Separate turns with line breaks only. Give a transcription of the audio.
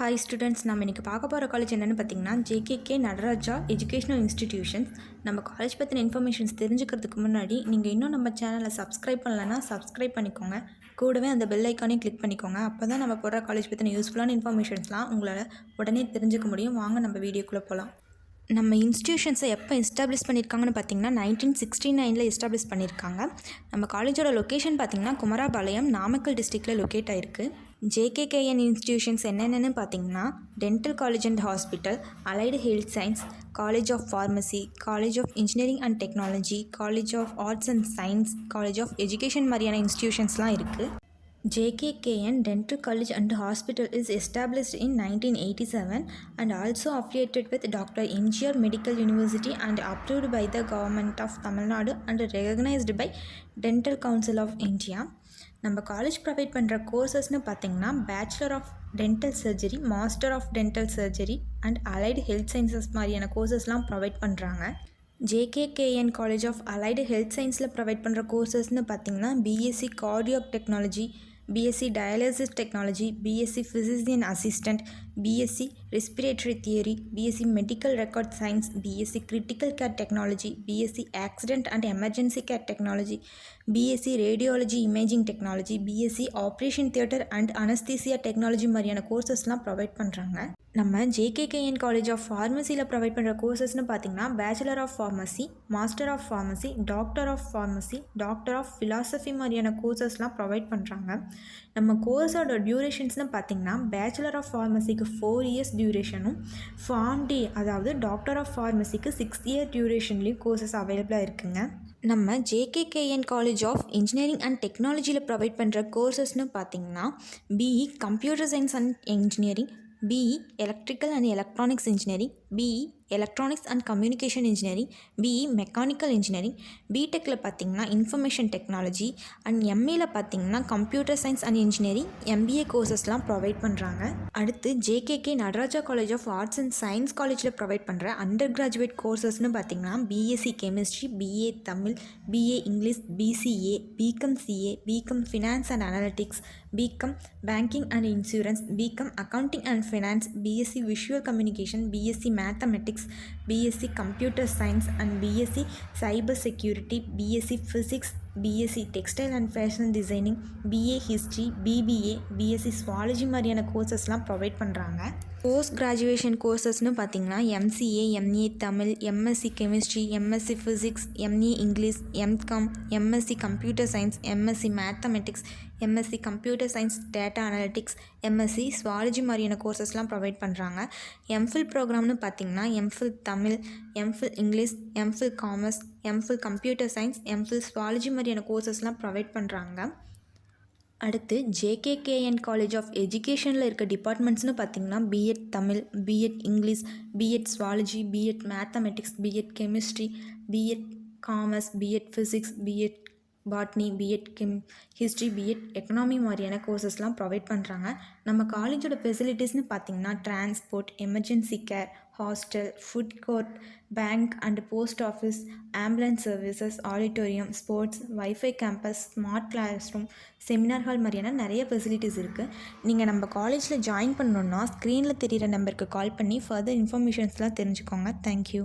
Hi students நம்ம இன்றைக்கி பார்க்க போகிற காலேஜ் என்னென்னு பார்த்தீங்கன்னா ஜேகேகே நடராஜா எஜுகேஷனல் இன்ஸ்டிடியூஷன்ஸ் நம்ம காலேஜ் பற்றின இன்ஃபர்மேஷன்ஸ் தெரிஞ்சுக்கிறதுக்கு முன்னாடி நீங்கள் இன்னும் நம்ம சேனலை சப்ஸ்கிரைப் பண்ணலைன்னா சப்ஸ்கிரைப் பண்ணிக்கோங்க. கூடவே அந்த பெல் ஐக்கானையும் கிளிக் பண்ணிக்கோங்க. அப்போ தான் நம்ம போடுற காலேஜ் பற்றின யூஸ்ஃபுல்லான இன்ஃபர்மேஷன்ஸ்லாம் உங்களால் உடனே தெரிஞ்சுக்க முடியும். வாங்க நம்ம வீடியோக்குள்ளே போகலாம் நம்ம இன்ஸ்டியூஷன்ஸை எப்போ எஸ்டாப்ளிஷ் பண்ணியிருக்காங்கன்னு பார்த்தீங்கன்னா நைன்டீன் சிக்ஸ்டி நைனில் எஸ்டாப்ளிஷ் பண்ணியிருக்காங்க நம்ம காலேஜோட லொக்கேஷன் பார்த்தீங்கன்னா குமராபாளையம் நாமக்கல் டிஸ்ட்ரிக்டில் லொக்கேட் ஆயிருக்கு. ஜேகேகேஎன் இன்ஸ்டியூஷன்ஸ் என்னென்னு பார்த்தீங்கன்னா dental college and hospital allied health science college of pharmacy college of engineering and technology college of arts and science college of education மாதிரியான இன்ஸ்டியூஷன்ஸ்லாம் இருக்குது JKKN Dental College and Hospital is established in 1987 and also affiliated with Dr. MGR Medical University and approved by the Government of Tamil Nadu and recognized by Dental Council of India. நம்ம college provide பண்ணுற கோர்சஸ்னு பார்த்தீங்கன்னா bachelor of dental surgery master of dental surgery and allied health sciences மாதிரியான கோர்சஸ்லாம் provide பண்ணுறாங்க JKKN college of allied health சயின்ஸில் provide பண்ணுற கோர்சஸ்னு பார்த்தீங்கன்னா BSc cardiac technology BSc dialysis technology BSc physician assistant BSc respiratory theory BSc medical record science BSc critical care technology BSc accident and emergency care technology BSc radiology imaging technology BSc operation theatre and anaesthesia technology மாதிரியான கோர்சஸ்லாம் provide பண்ணுறாங்க நம்ம JKKN college of ஃபார்மசியில் provide பண்ணுற கோர்சஸ்னு பார்த்தீங்கன்னா bachelor of pharmacy master of pharmacy doctor of pharmacy doctor of philosophy மாதிரியான கோர்சஸ்லாம் ப்ரொவைட் பண்ணுறாங்க நம்ம கோர்ஸோட டியூரேஷன்ஸ்னு பார்த்தீங்கன்னா பேச்சுலர் ஆஃப் ஃபார்மசிக்கு ஃபோர் இயர்ஸ் டியூரேஷனும் ஃபார்ம்டி அதாவது டாக்டர் ஆஃப் ஃபார்மசிக்கு சிக்ஸ் இயர் டியூரேஷன்லேயும் கோர்சஸ் அவைலபிளாக இருக்குங்க. நம்ம JKKN college of engineering and டெக்னாலஜியில் ப்ரொவைட் பண்ணுற கோர்சஸ்னு பார்த்தீங்கன்னா BE computer science and engineering BE electrical and electronics engineering BE electronics and communication engineering BE mechanical engineering பிடெக்கில் பார்த்தீங்கன்னா இன்ஃபர்மேஷன் டெக்னாலஜி அண்ட் எம்ஏல பார்த்தீங்கன்னா computer science and engineering MBA கோர்சஸ்லாம் provide பண்ணுறாங்க அடுத்து JKK Nataraja college of arts and science காலேஜில் provide பண்ணுற undergraduate கோர்சஸ்னு பார்த்தீங்கன்னா BSc chemistry BA Tamil BA English BCA BCom CA BCom finance and analytics BCom banking and insurance BCom accounting and finance BSc visual communication BSc mathematics Economics, BSc Computer Science and BSc Cyber Security, BSc Physics, BSc textile and fashion designing BA history BBA BSc zoology மாதிரியான கோர்சஸ்லாம் provide பண்ணுறாங்க post graduation கோர்சஸ்னு பார்த்தீங்கன்னா MCA MA Tamil MSc chemistry MSc physics MA English MCom MSc computer science MSc mathematics MSc computer science data analytics MSc zoology மாதிரியான கோர்சஸ்லாம் provide பண்ணுறாங்க MPhil ப்ரோக்ராம்னு பார்த்தீங்கன்னா MPhil Tamil MPhil English MPhil commerce MPhil computer science MPhil zoology மாதிரியான கோர்சஸ்லாம் provide பண்ணுறாங்க அடுத்து JKKN college of எஜுகேஷனில் இருக்க டிபார்ட்மெண்ட்ஸ்னு பார்த்திங்கன்னா BEd Tamil BEd English BEd zoology BEd mathematics BEd chemistry BEd commerce BEd physics BEd botany BEd chem history BEd economy மாதிரியான கோர்சஸ்லாம் provide பண்ணுறாங்க நம்ம காலேஜோட ஃபெசிலிட்டிஸ்னு பார்த்தீங்கன்னா transport emergency care hostel food court bank and post office ambulance services auditorium sports WiFi campus smart class room seminar hall மாதிரியான நிறைய facilities இருக்குது நீங்கள் நம்ம காலேஜில் ஜாயின் பண்ணணுன்னா ஸ்க்ரீனில் தெரிகிற நம்பருக்கு கால் பண்ணி ஃபர்தர் இன்ஃபர்மேஷன்ஸ்லாம் தெரிஞ்சுக்கோங்க. தேங்க்யூ